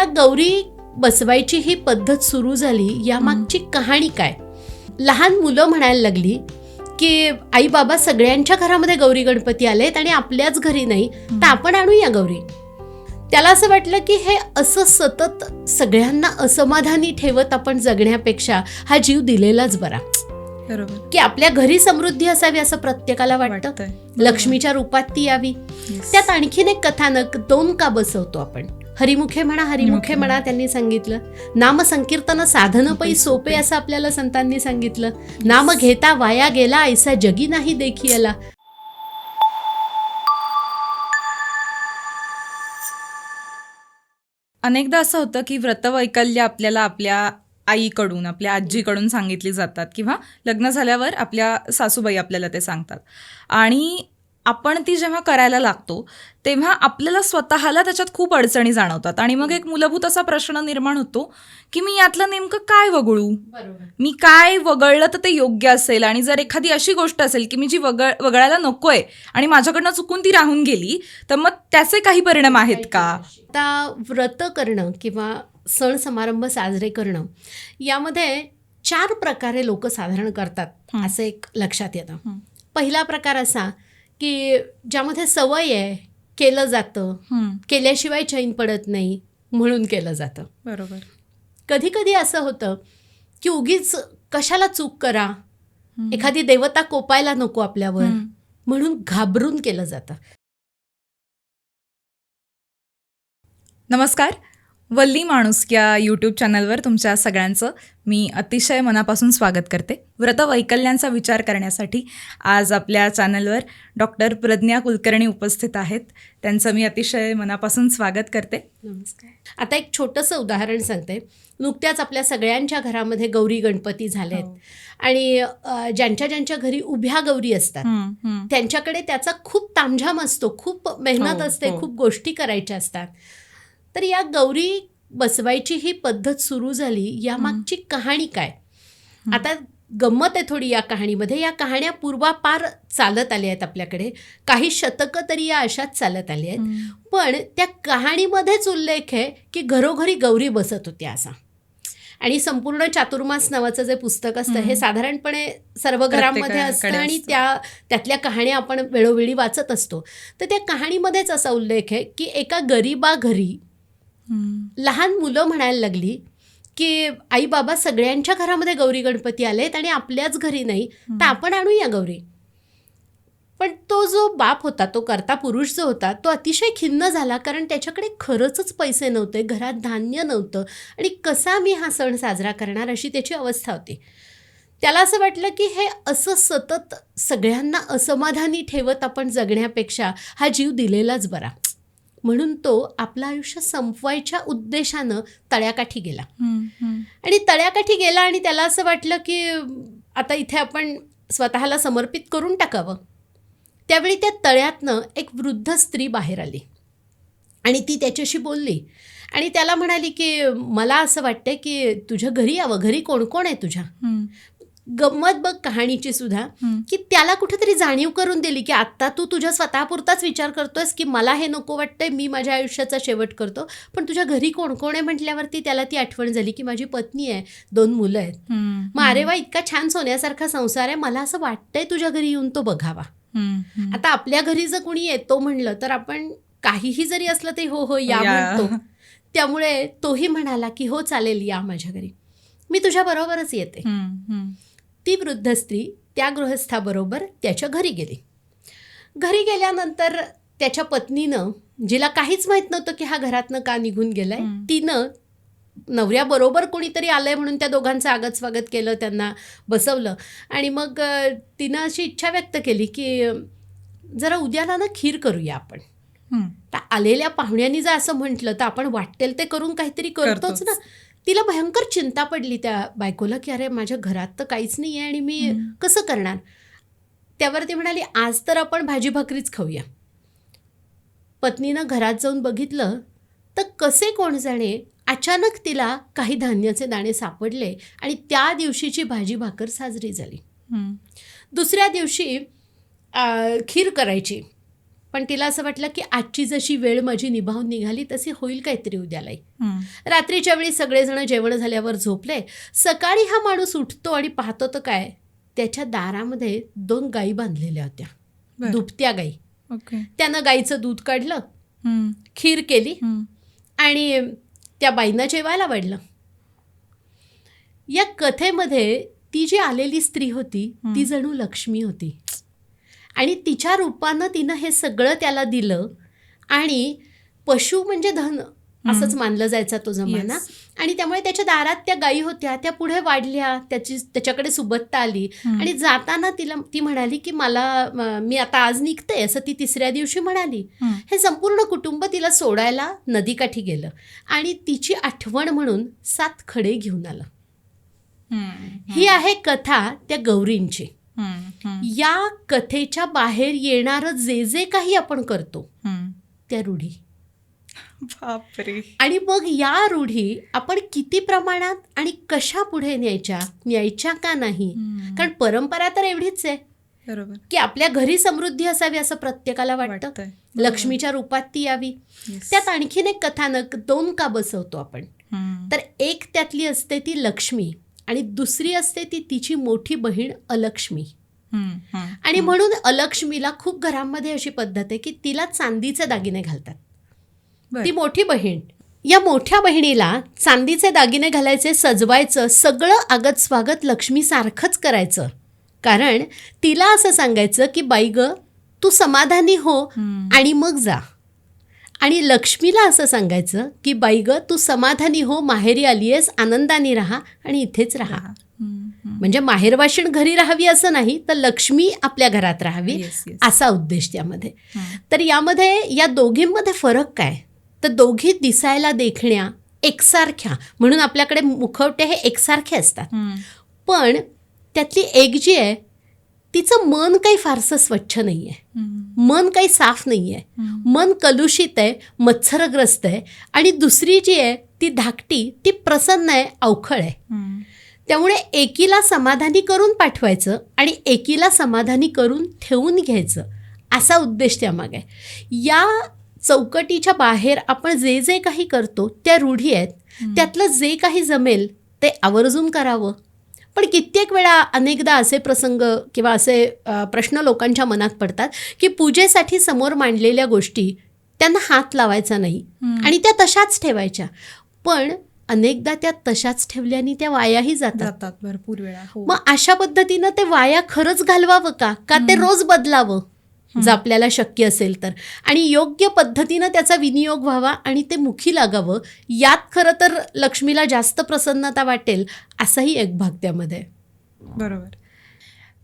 या गौरी बसवायची ही पद्धत सुरू झाली यामागची कहाणी काय? लहान मुलं म्हणायला लागली की आई बाबा सगळ्यांच्या घरामध्ये गौरी गणपती आलेत आणि आपल्याच घरी नाही तर आपण आणूया गौरी. त्याला असं वाटलं की हे असं सतत सगळ्यांना असमाधानी ठेवत आपण जगण्यापेक्षा हा जीव दिलेलाच बरा. की आपल्या घरी समृद्धी असावी असं प्रत्येकाला वाटतं? लक्ष्मीच्या रूपात ती यावी. त्यात आणखीन एक कथानक दोन का बसवतो आपण? हरिमुखे म्हणा हरिमुखे म्हणा. त्यांनी सांगितलं. नाम संकीर्तन साधन पै सोपे असं आपल्याला संतांनी सांगितलं. नाम घेता वाया गेला ऐसा जगी नाही देखी आला अनेकदा असं होतं की व्रतवैकल्य आपल्याला आपल्या आईकडून आपल्या आजीकडून सांगितली जातात किंवा लग्न झाल्यावर आपल्या सासूबाई आपल्याला ते सांगतात. आणि आपण ती जेव्हा करायला लागतो तेव्हा आपल्याला स्वतःला त्याच्यात खूप अडचणी जाणवतात. आणि मग एक मूलभूत असा प्रश्न निर्माण होतो की मी यातलं नेमकं काय वगळू? मी काय वगळलं तर ते योग्य असेल? आणि जर एखादी अशी गोष्ट असेल की मी जी वगळ वगळायला नकोय आणि माझ्याकडनं चुकून ती राहून गेली तर मग त्याचे काही परिणाम आहेत का? आता व्रत करणं किंवा सण समारंभ साजरे करणं यामध्ये चार प्रकारे लोक साधारण करतात. असं एक लक्षात येतं. पहिला प्रकार असा की ज्यामध्ये सवय आहे केलं जातं. केल्याशिवाय चैन पडत नाही म्हणून केलं जातं. बरोबर. कधी कधी असं होतं की उगीच कशाला चूक करा. एखादी देवता कोपायला नको आपल्यावर. म्हणून घाबरून केलं जातं. नमस्कार. वल्ली माणूस या यूट्यूब चॅनलवर तुमच्या सगळ्यांचं मी अतिशय मनापासून स्वागत करते. व्रतवैकल्यांचा विचार करण्यासाठी आज आपल्या चॅनलवर डॉक्टर प्रज्ञा कुलकर्णी उपस्थित आहेत. त्यांचं मी अतिशय मनापासून स्वागत करते. नमस्कार. आता एक छोटंसं उदाहरण सांगते. नुकत्याच आपल्या सगळ्यांच्या घरामध्ये गौरी गणपती झालेत. हो. आणि ज्यांच्या ज्यांच्या घरी उभ्या गौरी असतात. त्यांच्याकडे त्याचा खूप तामझाम असतो खूप मेहनत हो, असते हो. खूप गोष्टी करायच्या असतात. तर या गौरी बसवायची ही पद्धत सुरू झाली यामागची कहाणी काय आता गंमत आहे थोडी या कहाणीमध्ये या कहाण्या पूर्वापार चालत आल्या आहेत आपल्याकडे काही शतकं तरी या अशाच चालत आली आहेत. पण त्या कहाणीमध्येच उल्लेख आहे की घरोघरी गौरी बसत होत्या असा आणि संपूर्ण चातुर्मास नावाचं जे पुस्तक असतं हे. साधारणपणे सर्व घरांमध्ये असतं आणि. त्या त्यातल्या कहाण्या आपण वेळोवेळी वाचत असतो तर त्या कहाणीमध्येच असा उल्लेख आहे की एका गरीबा घरी. लहान मुलं म्हणायला लागली की आई बाबा सगळ्यांच्या घरामध्ये गौरी गणपती आलेत आणि आपल्याच घरी नाही तर आपण आणूया गौरी. पण तो जो बाप होता तो करता पुरुष जो होता तो अतिशय खिन्न झाला कारण त्याच्याकडे खरंच पैसे नव्हते घरात धान्य नव्हतं आणि कसा मी हा सण साजरा करणार अशी त्याची अवस्था होती. त्याला असं वाटलं की हे असं सतत सगळ्यांना असमाधानी ठेवत आपण जगण्यापेक्षा हा जीव दिलेलाच बरा. म्हणून तो आपलं आयुष्य संपवायच्या उद्देशानं तळ्याकाठी गेला. आणि तळ्याकाठी गेला आणि त्याला असं वाटलं की आता इथे आपण स्वतःला समर्पित करून टाकावं. त्यावेळी त्या तळ्यातनं एक वृद्ध स्त्री बाहेर आली. आणि ती त्याच्याशी बोलली. आणि त्याला म्हणाली की मला असं वाटतंय की तुझ्या घरी यावं. घरी कोण कोण आहे तुझ्या? गंमत बघ कहाणीची सुद्धा. की त्याला कुठेतरी जाणीव करून दिली की आत्ता तू तुझ्या स्वतःपुरताच विचार करतोयस की मला हे नको वाटतंय मी माझ्या आयुष्याचा शेवट करतो पण तुझ्या घरी कोण कोण आहे म्हटल्यावरती त्याला ती आठवण झाली की माझी पत्नी आहे दोन मुलं आहेत मग अरे वा इतका छान सोन्यासारखा संसार आहे मला असं वाटतंय तुझ्या घरी येऊन तो बघावा. आता आपल्या घरी जर कोणी येतो म्हणलं तर आपण काहीही जरी असलं तरी हो हो या. म्हणतो त्यामुळे तोही म्हणाला की हो चालेल या माझ्या घरी मी तुझ्या बरोबरच येते. ती वृद्ध स्त्री त्या गृहस्थाबरोबर त्याच्या घरी गेली घरी गेल्यानंतर त्याच्या पत्नीनं जिला काहीच माहीत नव्हतं की हा घरातनं का निघून गेलाय. तिनं नवऱ्याबरोबर कोणीतरी आलंय म्हणून त्या दोघांचं आगत स्वागत केलं त्यांना बसवलं आणि मग तिनं अशी इच्छा व्यक्त केली की जरा उद्याला ना खीर करूया आपण. तर आलेल्या पाहुण्यांनी जर असं म्हटलं तर आपण वाटेल ते करून काहीतरी करतोच. ना तिला भयंकर चिंता पडली त्या बायकोला की अरे माझ्या घरात तर काहीच नाही आहे आणि मी. कसं करणार? त्यावर ती म्हणाली आज तर आपण भाजी भाकरीच खाऊया. पत्नीनं घरात जाऊन बघितलं तर कसे कोण जाणे? अचानक तिला काही धान्याचे दाणे सापडले आणि त्या दिवशीची भाजी भाकर साजरी झाली. दुसऱ्या दिवशी खीर करायची. पण तिला असं वाटलं की आजची जशी वेळ माझी निभावून निघाली तशी होईल काहीतरी उद्यालाही हम्म. रात्रीच्या वेळी सगळेजण जेवण झाल्यावर झोपले सकाळी हा माणूस उठतो आणि पाहतो तर काय त्याच्या दारामध्ये दोन गायी बांधलेल्या होत्या बरं. दुभत्या गाई त्यानं गाईचं दूध काढलं. खीर केली. आणि त्या बाईंना जेवायला वाढलं या कथेमध्ये ती जी आलेली स्त्री होती ती जणू लक्ष्मी होती आणि तिच्या रूपानं तिनं हे सगळं त्याला दिलं आणि पशु म्हणजे धन असंच मानलं जायचा तो जमाना Yes. आणि त्यामुळे त्याच्या दारात त्या गायी होत्या त्या पुढे वाढल्या त्याची त्याच्याकडे सुबत्ता आली आणि जाताना तिला ती म्हणाली की मला म, आता आज निघते असं ती तिसऱ्या दिवशी म्हणाली. हे संपूर्ण कुटुंब तिला सोडायला नदीकाठी गेलं आणि तिची आठवण म्हणून सात खडे घेऊन आलं. ही आहे कथा त्या गौरींची. या कथेच्या बाहेर येणारं जे जे काही आपण करतो. त्या रूढी. बापरे. आणि मग या रूढी आपण किती प्रमाणात आणि कशा पुढे न्यायच्या न्यायच्या का नाही. कारण परंपरा तर एवढीच आहे. बरोबर. की आपल्या घरी समृद्धी असावी असं प्रत्येकाला वाटतं. लक्ष्मीच्या रूपात ती यावी. त्यात आणखीन एक कथानक दोन का बसवतो आपण. तर एक त्यातली असते ती लक्ष्मी. आणि दुसरी असते ती तिची मोठी बहीण अलक्ष्मी. आणि म्हणून अलक्ष्मीला खूप घरांमध्ये अशी पद्धत आहे की तिला चांदीचे दागिने घालतात. ती मोठी बहीण या मोठ्या बहिणीला चांदीचे दागिने घालायचे सजवायचं सगळं आगत स्वागत लक्ष्मी सारखंच करायचं कारण तिला असं सांगायचं की बाई ग तू समाधानी हो. आणि मग जा आणि लक्ष्मीला असं सांगायचं की बाई ग तू समाधानी हो माहेरी आलीयस आनंदाने राहा आणि इथेच राहा. म्हणजे माहेरवाशीण घरी राहावी असं नाही तर लक्ष्मी आपल्या घरात राहावी Yes, yes. असा उद्देश त्यामध्ये. तर यामध्ये या दोघींमध्ये फरक काय तर दोघी दिसायला देखण्या एकसारख्या म्हणून आपल्याकडे मुखवटे हे एकसारखे असतात. पण त्यातली एक जी आहे तिचं मन काही फारसं स्वच्छ नाही आहे. मन काही साफ नाही आहे. मन कलुषित आहे मत्सरग्रस्त आहे आणि दुसरी जी आहे ती धाकटी ती प्रसन्न आहे अवखळ आहे. त्यामुळे एकीला समाधानी करून पाठवायचं आणि एकीला समाधानी करून ठेवून घ्यायचं असा उद्देश त्यामागे आहे. या चौकटीच्या बाहेर आपण जे जे काही करतो त्या रूढी आहेत. त्यातलं जे काही जमेल ते आवर्जून करावं. पण कित्येक वेळा अनेकदा असे प्रसंग किंवा असे प्रश्न लोकांच्या मनात पडतात की पूजेसाठी समोर मांडलेल्या गोष्टी त्यांना हात लावायचा नाही. आणि त्या तशाच ठेवायच्या. पण अनेकदा त्या तशाच ठेवल्याने त्या वायाही जातात. जातात भरपूर वेळा हो. मग अशा पद्धतीनं ते वाया खरंच घालवावं का? का ते रोज बदलावं? जर आपल्याला शक्य असेल तर आणि योग्य पद्धतीनं त्याचा विनियोग व्हावा आणि ते मुखी लागावं यात खरं तर लक्ष्मीला जास्त प्रसन्नता वाटेल असाही एक भाग त्यामध्ये. बरोबर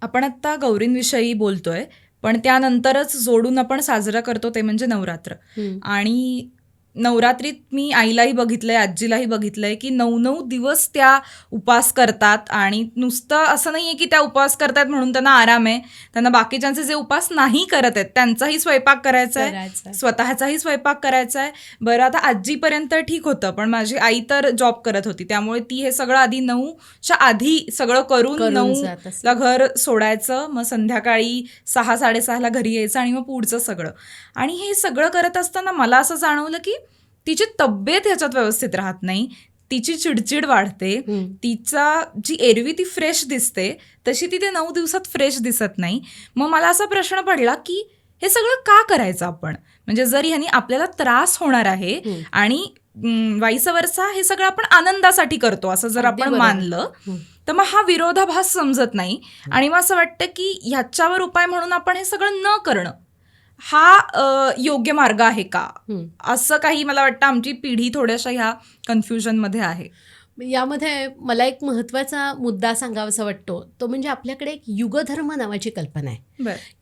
आपण आत्ता गौरींविषयी बोलतोय पण त्यानंतरच जोडून आपण साजरा करतो ते म्हणजे नवरात्र. आणि नवरात्रीत मी आईलाही बघितलंय आजीलाही बघितलंय की नऊ नऊ दिवस त्या उपास करतात आणि नुसतं असं नाहीये की त्या उपवास करतात म्हणून त्यांना आराम आहे त्यांना बाकीच्यांचे जे उपास नाही करत आहेत त्यांचाही स्वयंपाक करायचा आहे आहे. स्वतःचाही स्वयंपाक करायचा आहे बरं आता आजीपर्यंत ठीक होतं पण माझी आई तर जॉब करत होती त्यामुळे ती हे सगळं आधी नऊच्या आधी सगळं करून करून नऊ जात असेल. ला घर सोडायचं मग संध्याकाळी सहा साडेसहाला घरी यायचं आणि मग पुढचं सगळं आणि हे सगळं करत असताना मला असं जाणवलं की तिची तब्येत ह्याच्यात व्यवस्थित राहत नाही तिची चिडचिड वाढते. तिचा जी एरवी ती फ्रेश दिसते तशी ती ते नऊ दिवसात फ्रेश दिसत नाही मग मला असा प्रश्न पडला की हे सगळं का करायचं आपण म्हणजे जर ह्यानी आपल्याला त्रास होणार आहे. आणि वाईस वर्षा हे सगळं आपण आनंदासाठी करतो असं जर आपण. मानलं. तर मग हा विरोधाभास समजत नाही आणि मग असं वाटतं की ह्याच्यावर उपाय म्हणून आपण हे सगळं न करणं हा योग्य मार्ग आहे का. असं काही मला वाटतं आमची पिढी थोड्याशा ह्या कन्फ्युजनमध्ये आहे. यामध्ये मला एक महत्त्वाचा मुद्दा सांगावासा वाटतो. तो म्हणजे आपल्याकडे एक युगधर्म नावाची कल्पना आहे.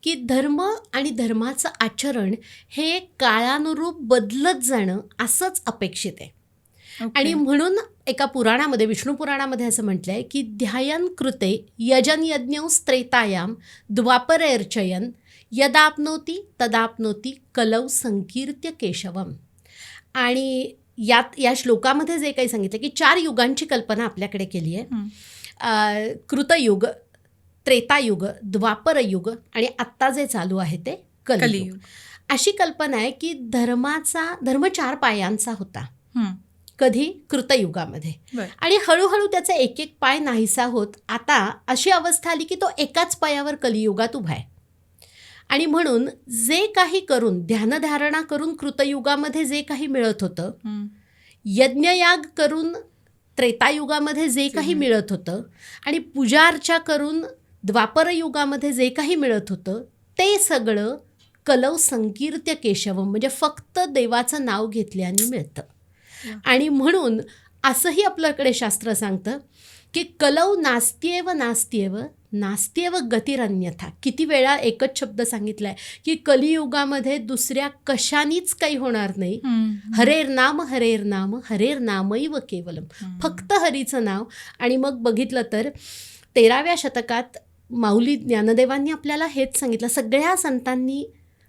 की धर्म आणि धर्माचं आचरण हे काळानुरूप बदलत जाणं असंच अपेक्षित आहे. आणि म्हणून एका पुराणामध्ये विष्णू पुराणामध्ये असं म्हटलंय की ध्यायन कृते यजन यज्ञ स्त्रेतायाम द्वापरेर्चयन यदाप्नोती तदाप्नोती कलौ संकीर्त्य केशवम. आणि यात या श्लोकामध्ये जे काही सांगितलं की चार युगांची कल्पना आपल्याकडे केली आहे. कृतयुग त्रेतायुग द्वापरयुग आणि आत्ता जे चालू आहे ते कलियुग. अशी कल्पना आहे की धर्माचा धर्म चार पायांचा होता. कधी? कृतयुगामध्ये. आणि हळूहळू त्याचा एक एक पाय नाहीसा होत. आता अशी अवस्था आली की तो एकाच पायावर कलियुगात उभा आहे. आणि म्हणून जे काही करून ध्यानधारणा करून कृतयुगामध्ये जे काही मिळत होतं. यज्ञयाग करून त्रेतायुगामध्ये जे काही मिळत होतं आणि पूजा अर्चा करून द्वापरयुगामध्ये जे काही मिळत होतं ते सगळं कलव संकीर्त्य केशवम म्हणजे फक्त देवाचं नाव घेतल्याने मिळतं. आणि म्हणून असंही आपल्याकडे शास्त्र सांगतं की कलव नास्त्येव नास्त्येव नास्त्येव गतिरन्यथा. किती वेळा एकच शब्द सांगितला आहे की कलियुगामध्ये दुसऱ्या कशानीच काही होणार नाही. हरेर नाम हरेर नाम हरेर नामैव केवलम. हम्म. फक्त हरीचं नाव. आणि मग बघितलं तर तेराव्या शतकात माऊली ज्ञानदेवांनी आपल्याला हेच सांगितलं. सगळ्या संतांनी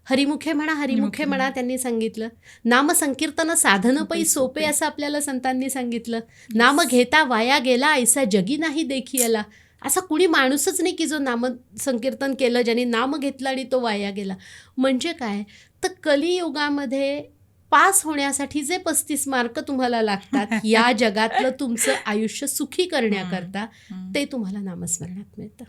हरिमुखे म्हणा हरिमुखे हरिमुखे म्हणा त्यांनी सांगितलं. नाम संकीर्तन साधन पै सोपे असं आपल्याला संतांनी सांगितलं. नाम घेता वाया गेला ऐसा जगी नाही देखी आला. असा कुणी माणूसच नाही की जो नाम संकीर्तन केलं ज्याने नाम घेतलं आणि तो वाया गेला. म्हणजे काय? तर कलियुगामध्ये पास होण्यासाठी जे पस्तीस मार्क तुम्हाला लागतात या जगातलं तुमचं आयुष्य सुखी करण्याकरता. ते तुम्हाला नामस्मरणात मिळतं.